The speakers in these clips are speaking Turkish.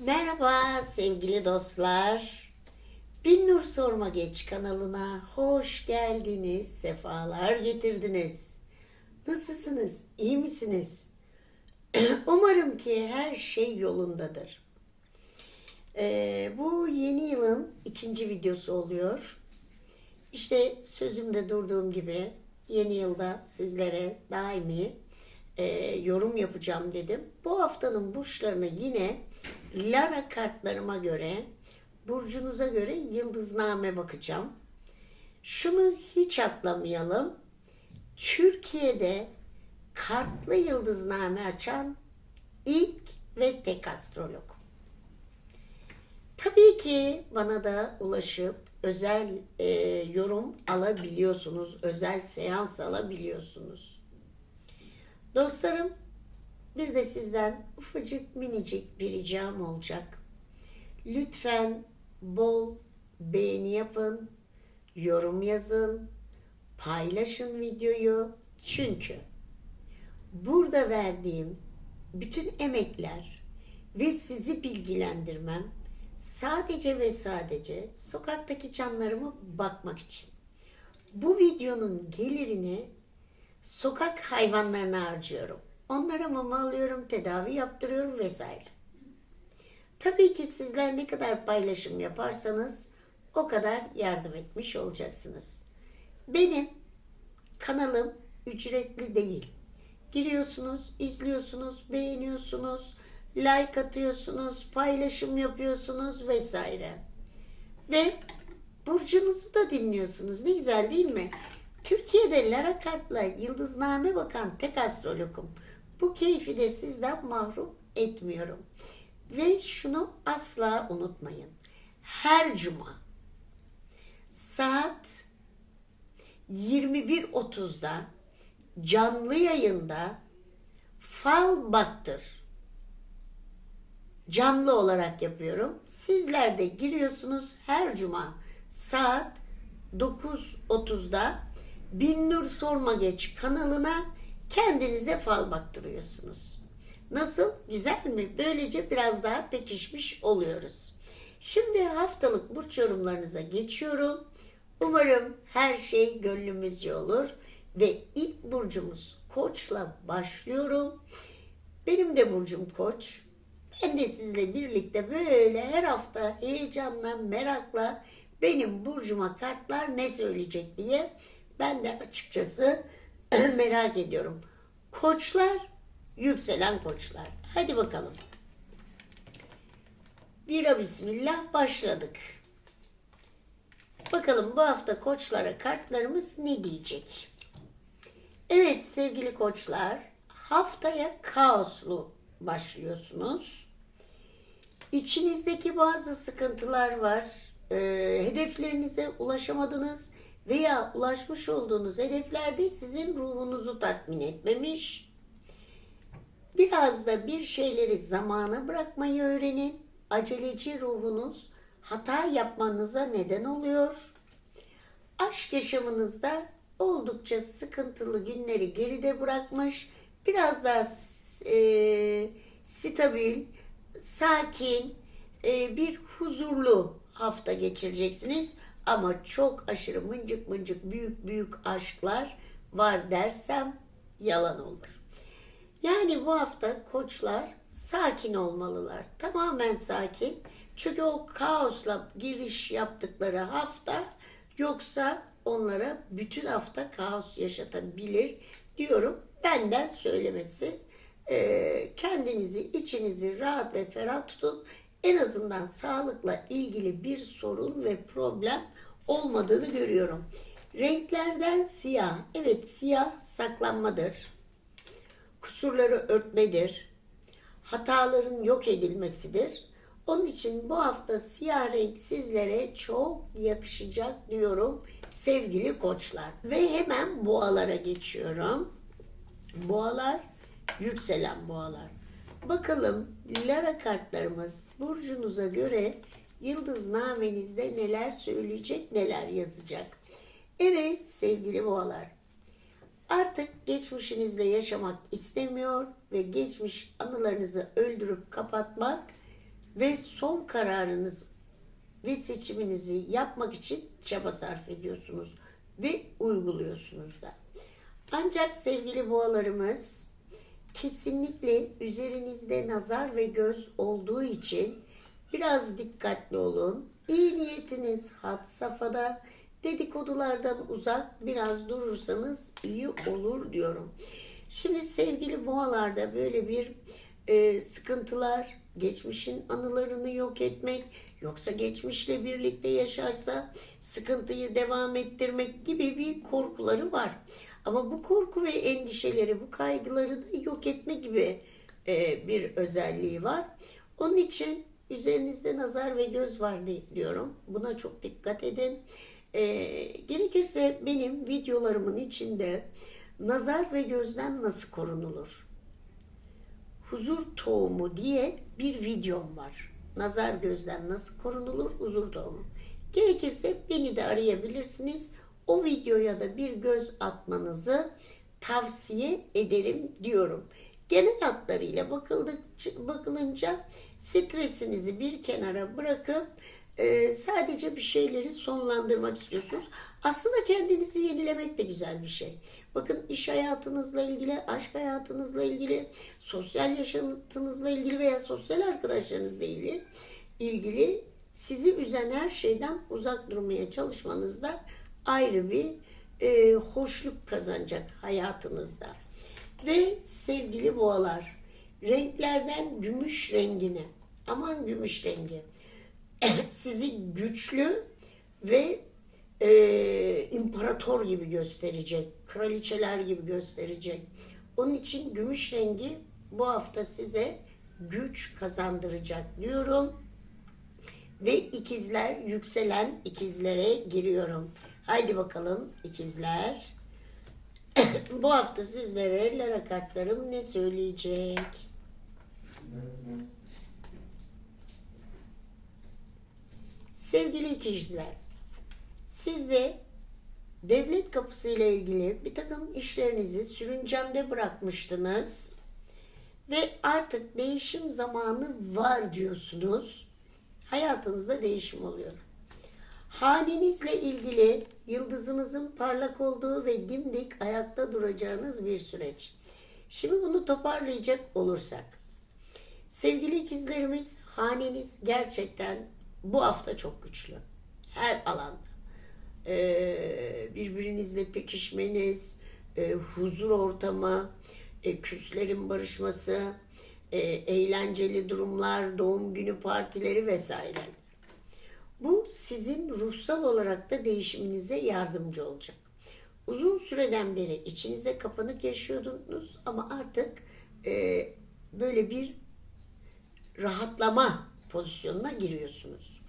Merhaba sevgili dostlar. Bin Nur Sorma Geç kanalına hoş geldiniz, sefalar getirdiniz. Nasılsınız, iyi misiniz? Umarım ki her şey yolundadır. Ee, bu yeni yılın ikinci videosu oluyor. İşte sözümde durduğum gibi yeni yılda sizlere daimi e, yorum yapacağım dedim. Bu haftanın burçlarını yine Lara kartlarıma göre, burcunuza göre yıldızname bakacağım. Şunu hiç atlamayalım. Türkiye'de kartlı yıldızname açan ilk ve tek astrolog. Tabii ki bana da ulaşıp özel e, yorum alabiliyorsunuz, özel seans alabiliyorsunuz. Dostlarım, bir de sizden ufacık minicik bir ricam olacak. Lütfen bol beğeni yapın, yorum yazın, paylaşın videoyu. Çünkü burada verdiğim bütün emekler ve sizi bilgilendirmem sadece ve sadece sokaktaki canlarıma bakmak için. Bu videonun gelirini sokak hayvanlarına harcıyorum. Onlara mama alıyorum, tedavi yaptırıyorum vesaire. Tabii ki sizler ne kadar paylaşım yaparsanız o kadar yardım etmiş olacaksınız. Benim kanalım ücretli değil. Giriyorsunuz, izliyorsunuz, beğeniyorsunuz, like atıyorsunuz, paylaşım yapıyorsunuz vesaire. Ve burcunuzu da dinliyorsunuz. Ne güzel değil mi? Türkiye'de Lara Kart'la yıldızname bakan tek astrologum. Bu keyfi de sizden mahrum etmiyorum. Ve şunu asla unutmayın. Her cuma saat 21.30'da canlı yayında fal baktır. Canlı olarak yapıyorum. Sizler de giriyorsunuz her cuma saat 9.30'da Binnur Sorma Geç kanalına kendinize fal baktırıyorsunuz. Nasıl? Güzel mi? Böylece biraz daha pekişmiş oluyoruz. Şimdi haftalık burç yorumlarınıza geçiyorum. Umarım her şey gönlümüzce olur. Ve ilk burcumuz Koç'la başlıyorum. Benim de burcum Koç. Ben de sizle birlikte böyle her hafta heyecanla, merakla benim burcuma kartlar ne söyleyecek diye ben de açıkçası merak ediyorum. Koçlar, yükselen koçlar. Hadi bakalım. Bira bismillah başladık. Bakalım bu hafta koçlara kartlarımız ne diyecek? Evet sevgili koçlar, haftaya kaoslu başlıyorsunuz. İçinizdeki bazı sıkıntılar var. Ee, hedeflerinize ulaşamadınız veya ulaşmış olduğunuz hedeflerde sizin ruhunuzu tatmin etmemiş. Biraz da bir şeyleri zamana bırakmayı öğrenin. Aceleci ruhunuz hata yapmanıza neden oluyor. Aşk yaşamınızda oldukça sıkıntılı günleri geride bırakmış. Biraz daha e, stabil, sakin, e, bir huzurlu hafta geçireceksiniz. Ama çok aşırı mıncık mıncık büyük büyük aşklar var dersem yalan olur. Yani bu hafta koçlar sakin olmalılar. Tamamen sakin. Çünkü o kaosla giriş yaptıkları hafta yoksa onlara bütün hafta kaos yaşatabilir diyorum. Benden söylemesi. Ee, kendinizi, içinizi rahat ve ferah tutun. En azından sağlıkla ilgili bir sorun ve problem olmadığını görüyorum. Renklerden siyah. Evet siyah saklanmadır. Kusurları örtmedir. Hataların yok edilmesidir. Onun için bu hafta siyah renk sizlere çok yakışacak diyorum sevgili koçlar. Ve hemen boğalara geçiyorum. Boğalar, yükselen boğalar. Bakalım Lara kartlarımız burcunuza göre yıldız namenizde neler söyleyecek, neler yazacak. Evet sevgili boğalar. Artık geçmişinizle yaşamak istemiyor ve geçmiş anılarınızı öldürüp kapatmak ve son kararınız ve seçiminizi yapmak için çaba sarf ediyorsunuz ve uyguluyorsunuz da. Ancak sevgili boğalarımız kesinlikle üzerinizde nazar ve göz olduğu için biraz dikkatli olun. İyi niyetiniz had safhada, dedikodulardan uzak biraz durursanız iyi olur diyorum. Şimdi sevgili boğalarda böyle bir e, sıkıntılar, geçmişin anılarını yok etmek, yoksa geçmişle birlikte yaşarsa sıkıntıyı devam ettirmek gibi bir korkuları var. Ama bu korku ve endişeleri, bu kaygıları da yok etme gibi e, bir özelliği var. Onun için üzerinizde nazar ve göz var diyorum. Buna çok dikkat edin. E, gerekirse benim videolarımın içinde nazar ve gözden nasıl korunulur? Huzur tohumu diye bir videom var. Nazar gözden nasıl korunulur? Huzur tohumu. Gerekirse beni de arayabilirsiniz. O videoya da bir göz atmanızı tavsiye ederim diyorum. Genel hatlarıyla bakıldıkça, bakılınca stresinizi bir kenara bırakıp e, sadece bir şeyleri sonlandırmak istiyorsunuz. Aslında kendinizi yenilemek de güzel bir şey. Bakın iş hayatınızla ilgili, aşk hayatınızla ilgili, sosyal yaşantınızla ilgili veya sosyal arkadaşlarınızla ilgili, ilgili sizi üzen her şeyden uzak durmaya çalışmanızda ayrı bir e, hoşluk kazanacak hayatınızda. Ve sevgili boğalar, renklerden gümüş rengine, aman gümüş rengi, sizi güçlü ve e, imparator gibi gösterecek, kraliçeler gibi gösterecek. Onun için gümüş rengi bu hafta size güç kazandıracak diyorum. Ve ikizler, yükselen ikizlere giriyorum. Haydi bakalım ikizler. bu hafta sizlere Lara kartlarım ne söyleyecek? Sevgili ikizler, siz de devlet kapısı ile ilgili bir takım işlerinizi sürüncemde bırakmıştınız ve artık değişim zamanı var diyorsunuz. Hayatınızda değişim oluyor. Hanenizle ilgili yıldızınızın parlak olduğu ve dimdik ayakta duracağınız bir süreç. Şimdi bunu toparlayacak olursak. Sevgili ikizlerimiz, haneniz gerçekten bu hafta çok güçlü. Her alanda. Ee, birbirinizle pekişmeniz, e, huzur ortamı, e, küslerin barışması, e, eğlenceli durumlar, doğum günü partileri vesaire. Bu sizin ruhsal olarak da değişiminize yardımcı olacak. Uzun süreden beri içinize kapanık yaşıyordunuz ama artık e, böyle bir rahatlama pozisyonuna giriyorsunuz.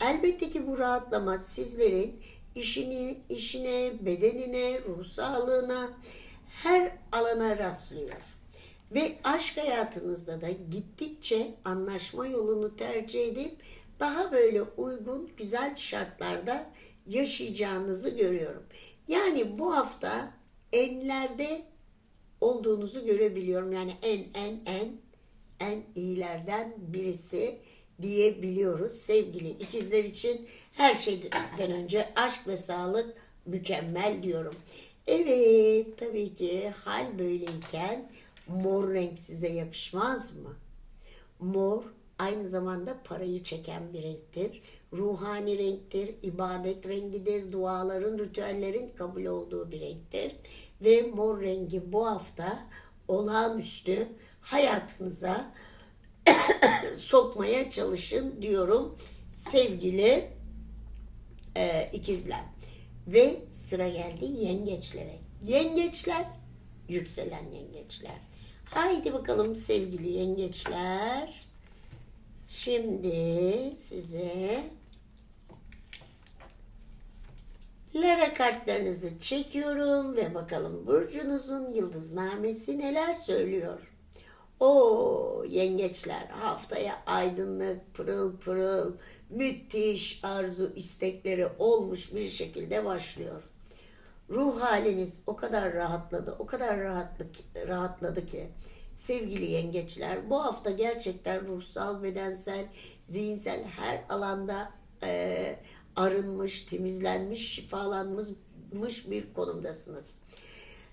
Elbette ki bu rahatlama sizlerin işini, işine, bedenine, ruh sağlığına, her alana rastlıyor. Ve aşk hayatınızda da gittikçe anlaşma yolunu tercih edip daha böyle uygun, güzel şartlarda yaşayacağınızı görüyorum. Yani bu hafta enlerde olduğunuzu görebiliyorum. Yani en en en en iyilerden birisi diyebiliyoruz sevgili ikizler için her şeyden önce aşk ve sağlık mükemmel diyorum. Evet tabii ki hal böyleyken mor renk size yakışmaz mı? Mor aynı zamanda parayı çeken bir renktir. Ruhani renktir, ibadet rengidir, duaların, ritüellerin kabul olduğu bir renktir. Ve mor rengi bu hafta olağanüstü hayatınıza sokmaya çalışın diyorum sevgili e, ikizler. Ve sıra geldi yengeçlere. Yengeçler, yükselen yengeçler. Haydi bakalım sevgili yengeçler. Şimdi size Lara kartlarınızı çekiyorum ve bakalım burcunuzun yıldıznamesi neler söylüyor. O yengeçler haftaya aydınlık, pırıl pırıl, müthiş arzu istekleri olmuş bir şekilde başlıyor. Ruh haliniz o kadar rahatladı, o kadar rahatlık, rahatladı ki sevgili yengeçler bu hafta gerçekten ruhsal, bedensel, zihinsel her alanda e, arınmış, temizlenmiş, şifalanmış bir konumdasınız.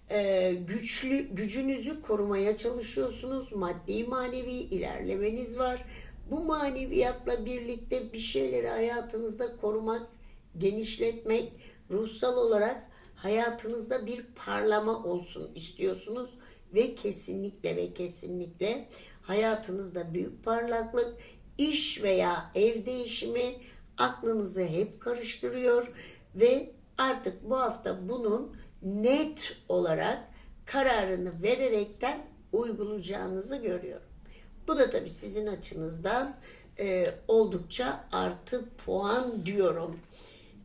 E, güçlü gücünüzü korumaya çalışıyorsunuz. Maddi manevi ilerlemeniz var. Bu maneviyatla birlikte bir şeyleri hayatınızda korumak, genişletmek, ruhsal olarak hayatınızda bir parlama olsun istiyorsunuz ve kesinlikle ve kesinlikle hayatınızda büyük parlaklık, iş veya ev değişimi aklınızı hep karıştırıyor ve artık bu hafta bunun net olarak kararını vererekten uygulayacağınızı görüyorum. Bu da tabii sizin açınızdan e, oldukça artı puan diyorum.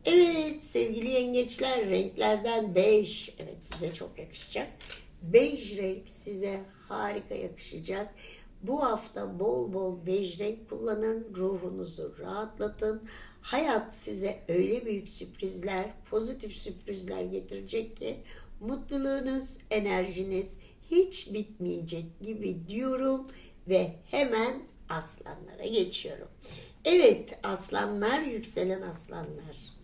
Evet sevgili yengeçler renklerden bej. Evet size çok yakışacak. Bej renk size harika yakışacak. Bu hafta bol bol bej renk kullanın. Ruhunuzu rahatlatın. Hayat size öyle büyük sürprizler, pozitif sürprizler getirecek ki mutluluğunuz, enerjiniz hiç bitmeyecek gibi diyorum ve hemen aslanlara geçiyorum. Evet aslanlar, yükselen aslanlar.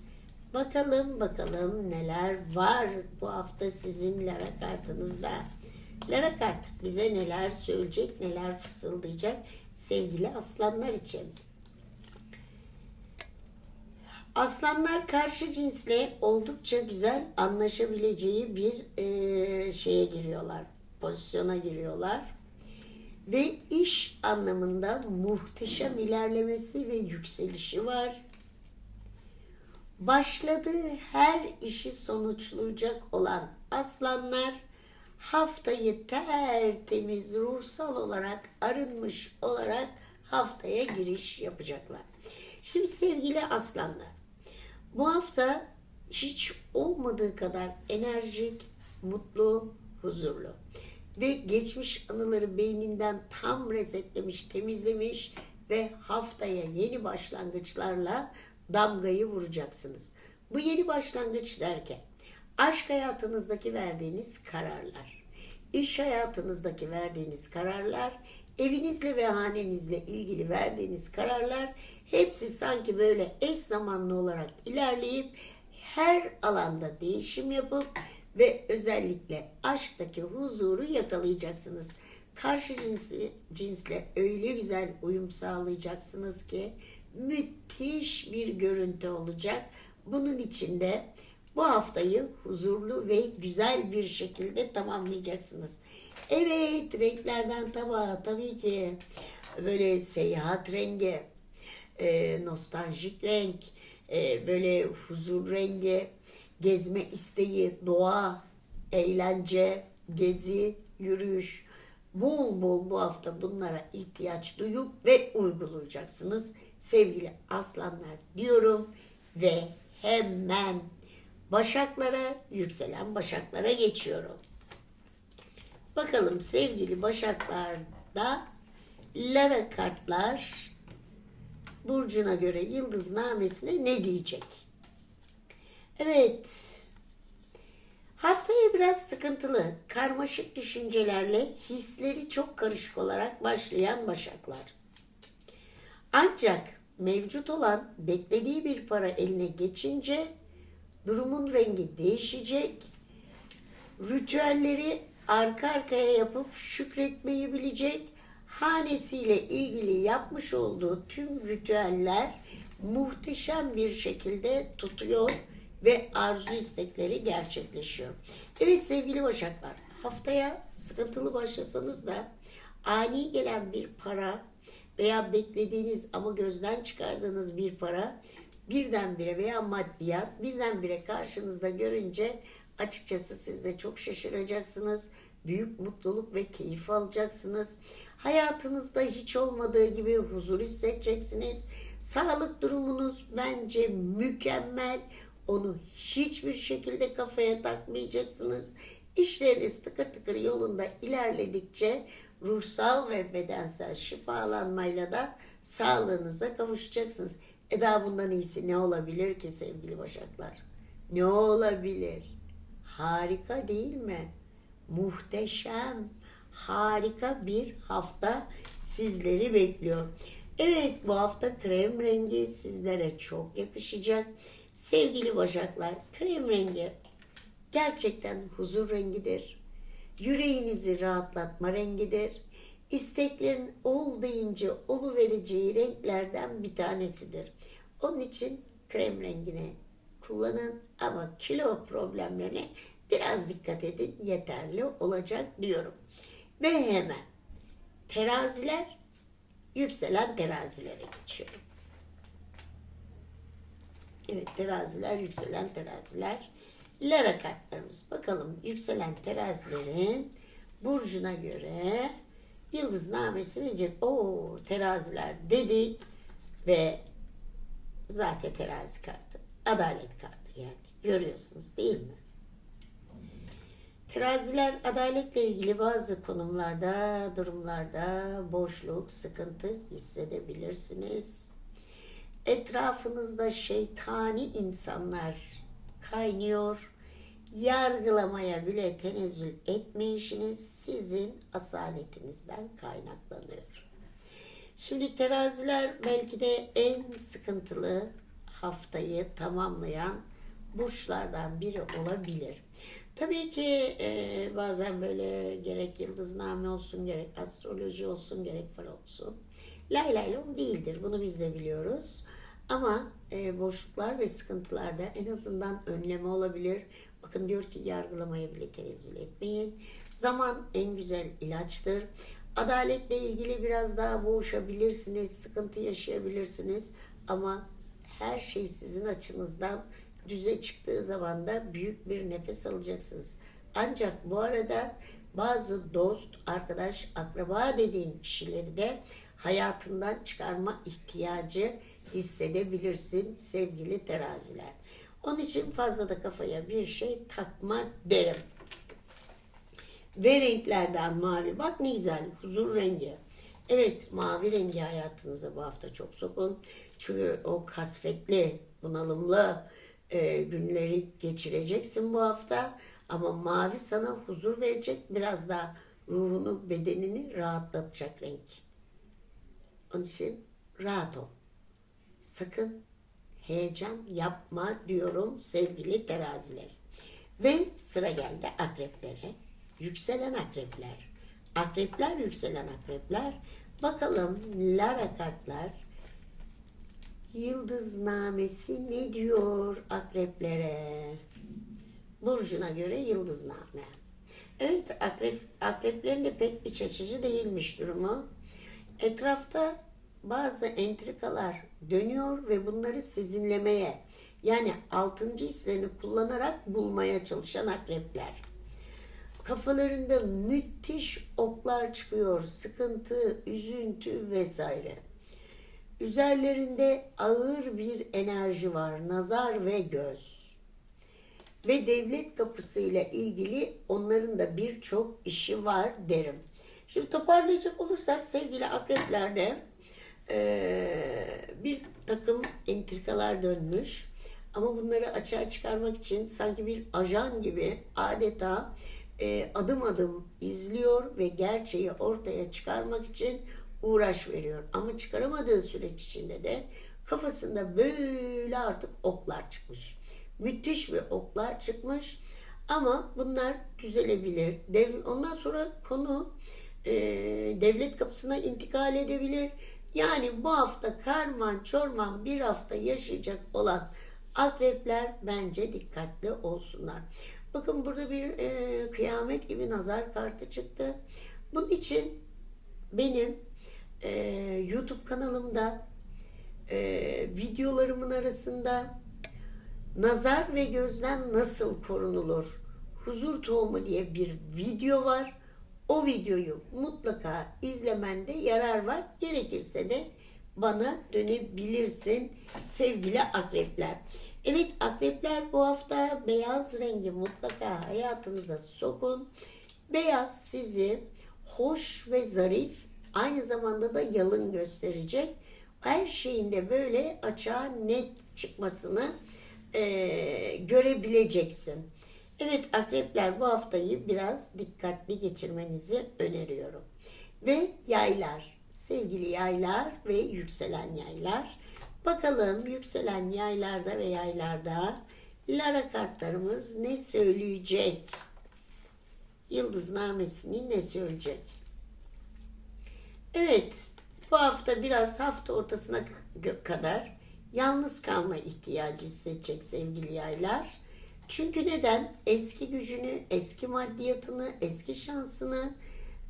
Bakalım bakalım neler var bu hafta sizin Lara kartınızda. Lara kart bize neler söyleyecek, neler fısıldayacak sevgili aslanlar için. Aslanlar karşı cinsle oldukça güzel anlaşabileceği bir e, şeye giriyorlar, pozisyona giriyorlar. Ve iş anlamında muhteşem ilerlemesi ve yükselişi var başladığı her işi sonuçlayacak olan aslanlar haftayı tertemiz ruhsal olarak arınmış olarak haftaya giriş yapacaklar. Şimdi sevgili aslanlar bu hafta hiç olmadığı kadar enerjik, mutlu, huzurlu ve geçmiş anıları beyninden tam resetlemiş, temizlemiş ve haftaya yeni başlangıçlarla damgayı vuracaksınız. Bu yeni başlangıç derken aşk hayatınızdaki verdiğiniz kararlar, iş hayatınızdaki verdiğiniz kararlar, evinizle ve hanenizle ilgili verdiğiniz kararlar hepsi sanki böyle eş zamanlı olarak ilerleyip her alanda değişim yapıp ve özellikle aşktaki huzuru yakalayacaksınız. Karşı cinsi, cinsle öyle güzel uyum sağlayacaksınız ki müthiş bir görüntü olacak. Bunun içinde bu haftayı huzurlu ve güzel bir şekilde tamamlayacaksınız. Evet renklerden tabağa tabii ki böyle seyahat rengi, e, nostaljik renk, e, böyle huzur rengi, gezme isteği, doğa, eğlence, gezi, yürüyüş. Bol bol bu hafta bunlara ihtiyaç duyup ve uygulayacaksınız sevgili aslanlar diyorum ve hemen başaklara, yükselen başaklara geçiyorum. Bakalım sevgili başaklarda Lara kartlar burcuna göre yıldız namesine ne diyecek? Evet. Haftaya biraz sıkıntılı, karmaşık düşüncelerle hisleri çok karışık olarak başlayan başaklar. Ancak mevcut olan beklediği bir para eline geçince durumun rengi değişecek. Ritüelleri arka arkaya yapıp şükretmeyi bilecek. Hanesiyle ilgili yapmış olduğu tüm ritüeller muhteşem bir şekilde tutuyor ve arzu istekleri gerçekleşiyor. Evet sevgili Başaklar, haftaya sıkıntılı başlasanız da ani gelen bir para veya beklediğiniz ama gözden çıkardığınız bir para birdenbire veya maddiyat birdenbire karşınızda görünce açıkçası siz de çok şaşıracaksınız. Büyük mutluluk ve keyif alacaksınız. Hayatınızda hiç olmadığı gibi huzur hissedeceksiniz. Sağlık durumunuz bence mükemmel. Onu hiçbir şekilde kafaya takmayacaksınız. İşleriniz tıkır tıkır yolunda ilerledikçe ruhsal ve bedensel şifalanmayla da sağlığınıza kavuşacaksınız. E daha bundan iyisi ne olabilir ki sevgili başaklar? Ne olabilir? Harika değil mi? Muhteşem. harika bir hafta sizleri bekliyor. Evet bu hafta krem rengi sizlere çok yakışacak. Sevgili Başaklar krem rengi gerçekten huzur rengidir. Yüreğinizi rahatlatma rengidir. İsteklerin ol deyince oluvereceği renklerden bir tanesidir. Onun için krem rengini kullanın ama kilo problemlerine biraz dikkat edin yeterli olacak diyorum. Ve hemen teraziler yükselen terazilere geçiyorum. Evet teraziler yükselen teraziler. Lara kartlarımız. Bakalım yükselen terazilerin burcuna göre yıldız namesi nedir? Oo teraziler dedik ve zaten terazi kartı. Adalet kartı yani. Görüyorsunuz değil mi? Teraziler adaletle ilgili bazı konumlarda, durumlarda boşluk, sıkıntı hissedebilirsiniz. Etrafınızda şeytani insanlar kaynıyor. Yargılamaya bile tenezzül etmeyişiniz sizin asaletinizden kaynaklanıyor. Şimdi teraziler belki de en sıkıntılı haftayı tamamlayan burçlardan biri olabilir. Tabii ki e, bazen böyle gerek yıldızname olsun, gerek astroloji olsun, gerek fal olsun. Lay lay lom değildir. Bunu biz de biliyoruz. Ama e, boşluklar ve sıkıntılarda en azından önleme olabilir. Bakın diyor ki yargılamaya bile tenezzül etmeyin. Zaman en güzel ilaçtır. Adaletle ilgili biraz daha boğuşabilirsiniz, sıkıntı yaşayabilirsiniz. Ama her şey sizin açınızdan düze çıktığı zaman da büyük bir nefes alacaksınız. Ancak bu arada bazı dost, arkadaş, akraba dediğin kişileri de hayatından çıkarma ihtiyacı hissedebilirsin sevgili teraziler. Onun için fazla da kafaya bir şey takma derim. Ve renklerden mavi. Bak ne güzel. Huzur rengi. Evet mavi rengi hayatınıza bu hafta çok sokun. Çünkü o kasvetli, bunalımlı e, günleri geçireceksin bu hafta. Ama mavi sana huzur verecek. Biraz daha ruhunu, bedenini rahatlatacak renk. Onun için rahat ol. Sakın heyecan yapma diyorum sevgili teraziler. Ve sıra geldi akreplere. Yükselen akrepler. Akrepler yükselen akrepler. Bakalım Lara kartlar yıldız namesi ne diyor akreplere? Burcuna göre yıldız name. Evet akrep, akreplerin de pek iç açıcı değilmiş durumu. Etrafta bazı entrikalar dönüyor ve bunları sizinlemeye yani altıncı hislerini kullanarak bulmaya çalışan akrepler. Kafalarında müthiş oklar çıkıyor. Sıkıntı, üzüntü vesaire. Üzerlerinde ağır bir enerji var. Nazar ve göz. Ve devlet kapısıyla ilgili onların da birçok işi var derim. Şimdi toparlayacak olursak sevgili akreplerde eee, bir takım entrikalar dönmüş. Ama bunları açığa çıkarmak için sanki bir ajan gibi adeta e, adım adım izliyor ve gerçeği ortaya çıkarmak için uğraş veriyor. Ama çıkaramadığı süreç içinde de kafasında böyle artık oklar çıkmış. Müthiş bir oklar çıkmış. Ama bunlar düzelebilir. Dev, ondan sonra konu e, devlet kapısına intikal edebilir. Yani bu hafta karman çorman bir hafta yaşayacak olan akrepler bence dikkatli olsunlar. Bakın burada bir e, kıyamet gibi nazar kartı çıktı. Bunun için benim e, YouTube kanalımda e, videolarımın arasında nazar ve gözden nasıl korunulur? Huzur tohumu diye bir video var. O videoyu mutlaka izlemende yarar var. Gerekirse de bana dönebilirsin sevgili akrepler. Evet akrepler bu hafta beyaz rengi mutlaka hayatınıza sokun. Beyaz sizi hoş ve zarif aynı zamanda da yalın gösterecek. Her şeyinde böyle açığa net çıkmasını e, görebileceksin. Evet akrepler bu haftayı biraz dikkatli geçirmenizi öneriyorum. Ve yaylar, sevgili yaylar ve yükselen yaylar. Bakalım yükselen yaylarda ve yaylarda Lara kartlarımız ne söyleyecek? Yıldıznamesini ne söyleyecek? Evet, bu hafta biraz hafta ortasına kadar yalnız kalma ihtiyacı hissedecek sevgili yaylar. Çünkü neden? Eski gücünü, eski maddiyatını, eski şansını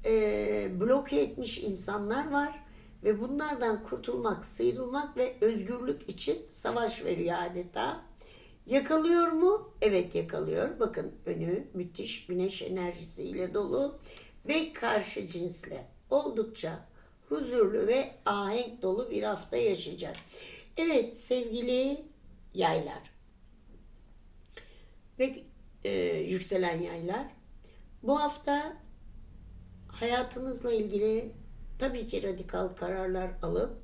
eee bloke etmiş insanlar var. Ve bunlardan kurtulmak, sıyrılmak ve özgürlük için savaş veriyor adeta. Yakalıyor mu? Evet yakalıyor. Bakın önü müthiş güneş enerjisiyle dolu ve karşı cinsle oldukça huzurlu ve ahenk dolu bir hafta yaşayacak. Evet sevgili yaylar ve e, yükselen yaylar bu hafta hayatınızla ilgili tabii ki radikal kararlar alıp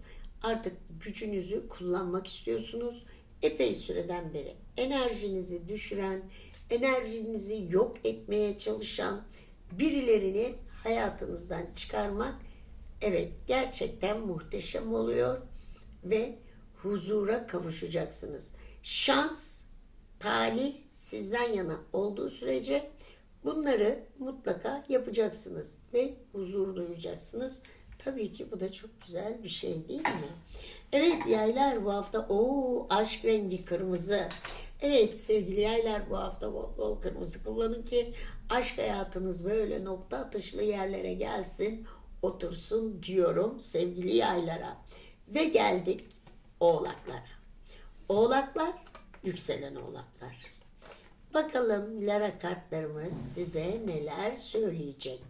artık gücünüzü kullanmak istiyorsunuz. Epey süreden beri enerjinizi düşüren, enerjinizi yok etmeye çalışan birilerini hayatınızdan çıkarmak evet gerçekten muhteşem oluyor ve huzura kavuşacaksınız. Şans, talih sizden yana olduğu sürece bunları mutlaka yapacaksınız ve huzur duyacaksınız. Tabii ki bu da çok güzel bir şey değil mi? Evet yaylar bu hafta o aşk rengi kırmızı. Evet sevgili yaylar bu hafta bol bol kırmızı kullanın ki aşk hayatınız böyle nokta atışlı yerlere gelsin, otursun diyorum sevgili yaylara. Ve geldik oğlaklara. Oğlaklar, yükselen oğlaklar. Bakalım Lara kartlarımız size neler söyleyecek.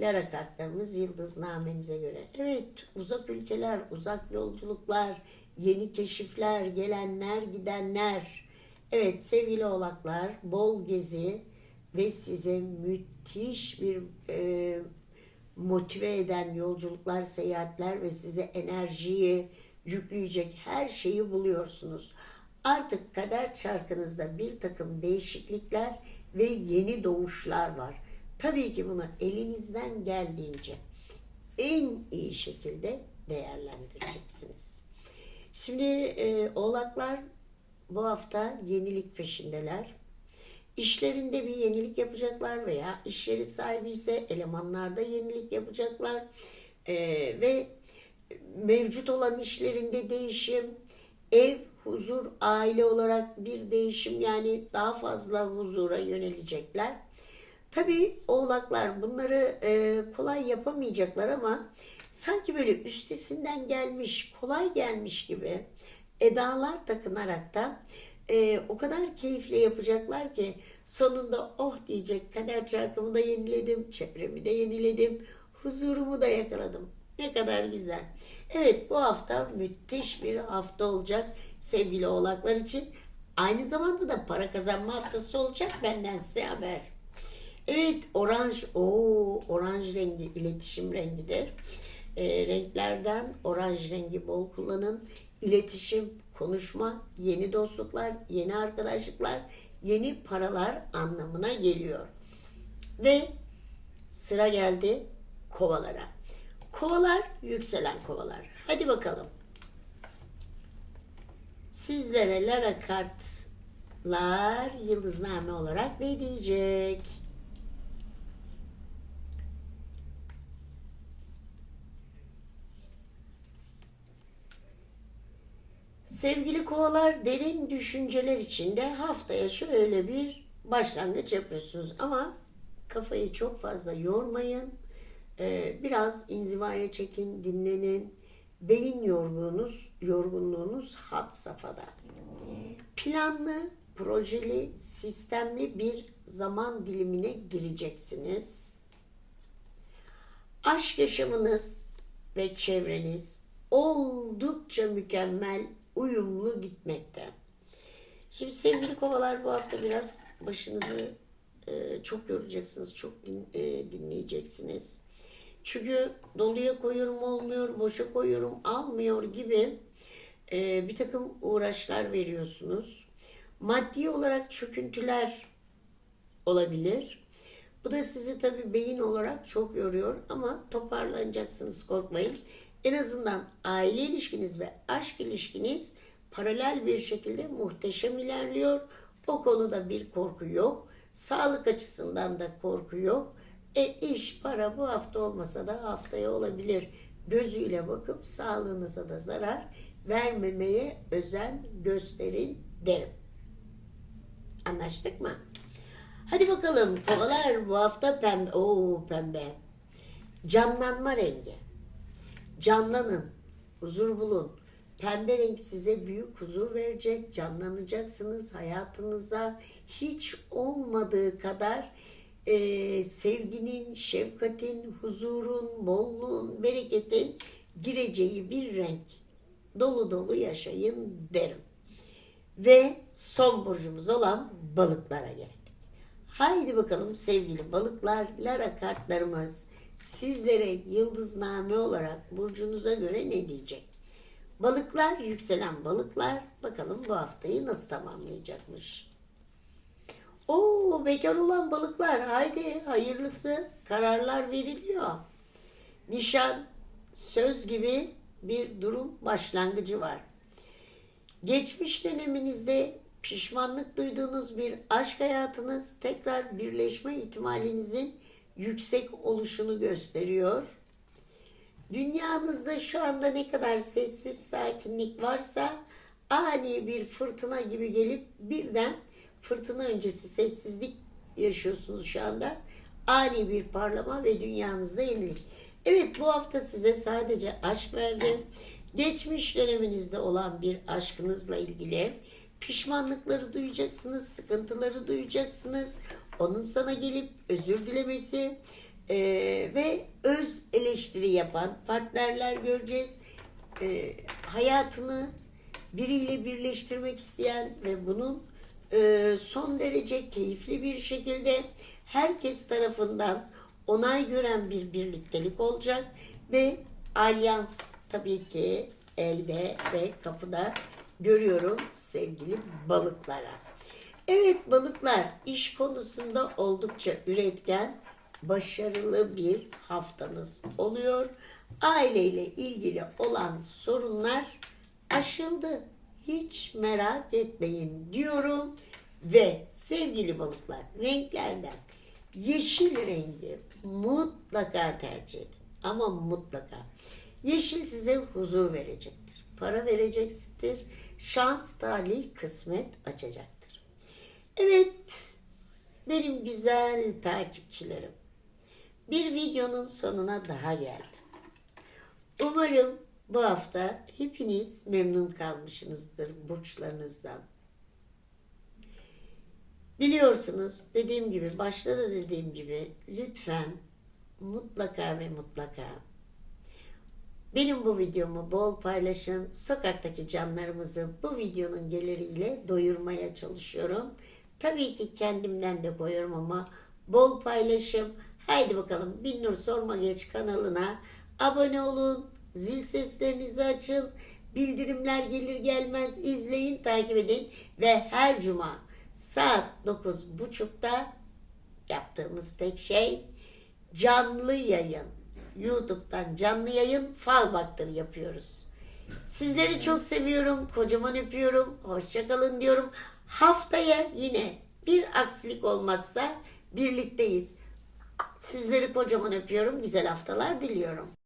Lara kartlarımız yıldıznamenize göre. Evet uzak ülkeler, uzak yolculuklar, yeni keşifler, gelenler, gidenler. Evet sevgili oğlaklar bol gezi ve size müthiş bir e, motive eden yolculuklar, seyahatler ve size enerjiyi yükleyecek her şeyi buluyorsunuz. Artık kader çarkınızda bir takım değişiklikler ve yeni doğuşlar var. Tabii ki bunu elinizden geldiğince en iyi şekilde değerlendireceksiniz. Şimdi e, oğlaklar bu hafta yenilik peşindeler. İşlerinde bir yenilik yapacaklar veya iş yeri sahibi ise elemanlarda yenilik yapacaklar. E, ve mevcut olan işlerinde değişim, ev, huzur, aile olarak bir değişim yani daha fazla huzura yönelecekler. Tabii oğlaklar bunları e, kolay yapamayacaklar ama sanki böyle üstesinden gelmiş, kolay gelmiş gibi edalar takınarak da e, o kadar keyifle yapacaklar ki sonunda oh diyecek kader çarkımı da yeniledim, çevremi de yeniledim, huzurumu da yakaladım. Ne kadar güzel. Evet bu hafta müthiş bir hafta olacak sevgili oğlaklar için. Aynı zamanda da para kazanma haftası olacak benden size haber. Evet oranj, o oranj rengi iletişim rengidir. E, renklerden oranj rengi bol kullanın. İletişim, konuşma, yeni dostluklar, yeni arkadaşlıklar, yeni paralar anlamına geliyor. Ve sıra geldi kovalara. Kovalar, yükselen kovalar. Hadi bakalım. Sizlere Lara kartlar yıldızname olarak ne diyecek? Sevgili kovalar derin düşünceler içinde haftaya şöyle bir başlangıç yapıyorsunuz ama kafayı çok fazla yormayın. Ee, biraz inzivaya çekin, dinlenin. Beyin yorgunluğunuz, yorgunluğunuz had safhada. Planlı, projeli, sistemli bir zaman dilimine gireceksiniz. Aşk yaşamınız ve çevreniz oldukça mükemmel, uyumlu gitmekte. Şimdi sevgili kovalar bu hafta biraz başınızı e, çok yoracaksınız, çok din, e, dinleyeceksiniz. Çünkü doluya koyuyorum olmuyor, boşa koyuyorum almıyor gibi e, bir takım uğraşlar veriyorsunuz. Maddi olarak çöküntüler olabilir. Bu da sizi tabii beyin olarak çok yoruyor ama toparlanacaksınız korkmayın. En azından aile ilişkiniz ve aşk ilişkiniz paralel bir şekilde muhteşem ilerliyor. O konuda bir korku yok. Sağlık açısından da korku yok. E iş, para bu hafta olmasa da haftaya olabilir. Gözüyle bakıp sağlığınıza da zarar vermemeye özen gösterin derim. Anlaştık mı? Hadi bakalım kovalar bu hafta pembe. Oo pembe. Canlanma rengi. Canlanın. Huzur bulun. Pembe renk size büyük huzur verecek. Canlanacaksınız hayatınıza. Hiç olmadığı kadar e, sevginin, şefkatin, huzurun, bolluğun, bereketin gireceği bir renk. Dolu dolu yaşayın derim. Ve son burcumuz olan balıklara geldik. Haydi bakalım sevgili balıklar, Lara kartlarımız sizlere yıldızname olarak burcunuza göre ne diyecek? Balıklar, yükselen balıklar bakalım bu haftayı nasıl tamamlayacakmış? Oo bekar olan balıklar haydi hayırlısı kararlar veriliyor. Nişan, söz gibi bir durum başlangıcı var. Geçmiş döneminizde pişmanlık duyduğunuz bir aşk hayatınız tekrar birleşme ihtimalinizin yüksek oluşunu gösteriyor. Dünyanızda şu anda ne kadar sessiz sakinlik varsa ani bir fırtına gibi gelip birden fırtına öncesi sessizlik yaşıyorsunuz şu anda. Ani bir parlama ve dünyanızda yenilik. Evet bu hafta size sadece aşk verdim. Geçmiş döneminizde olan bir aşkınızla ilgili pişmanlıkları duyacaksınız, sıkıntıları duyacaksınız. Onun sana gelip özür dilemesi eee, ve öz eleştiri yapan partnerler göreceğiz. Eee, hayatını biriyle birleştirmek isteyen ve bunun son derece keyifli bir şekilde herkes tarafından onay gören bir birliktelik olacak ve alyans tabii ki elde ve kapıda görüyorum sevgili balıklara. Evet balıklar iş konusunda oldukça üretken, başarılı bir haftanız oluyor. Aileyle ilgili olan sorunlar aşıldı. Hiç merak etmeyin diyorum ve sevgili balıklar renklerden yeşil rengi mutlaka tercih edin. Ama mutlaka. Yeşil size huzur verecektir. Para verecektir. Şans, talih, kısmet açacaktır. Evet, benim güzel takipçilerim. Bir videonun sonuna daha geldim. Umarım bu hafta hepiniz memnun kalmışsınızdır burçlarınızdan. Biliyorsunuz dediğim gibi başta da dediğim gibi lütfen mutlaka ve mutlaka benim bu videomu bol paylaşın. Sokaktaki canlarımızı bu videonun geliriyle doyurmaya çalışıyorum. Tabii ki kendimden de koyuyorum ama bol paylaşım. Haydi bakalım Binnur Sorma Geç kanalına abone olun. Zil seslerinizi açın. Bildirimler gelir gelmez izleyin, takip edin. Ve her cuma saat 9.30'da yaptığımız tek şey canlı yayın. YouTube'dan canlı yayın fal baktır yapıyoruz. Sizleri çok seviyorum. Kocaman öpüyorum. Hoşçakalın diyorum. Haftaya yine bir aksilik olmazsa birlikteyiz. Sizleri kocaman öpüyorum. Güzel haftalar diliyorum.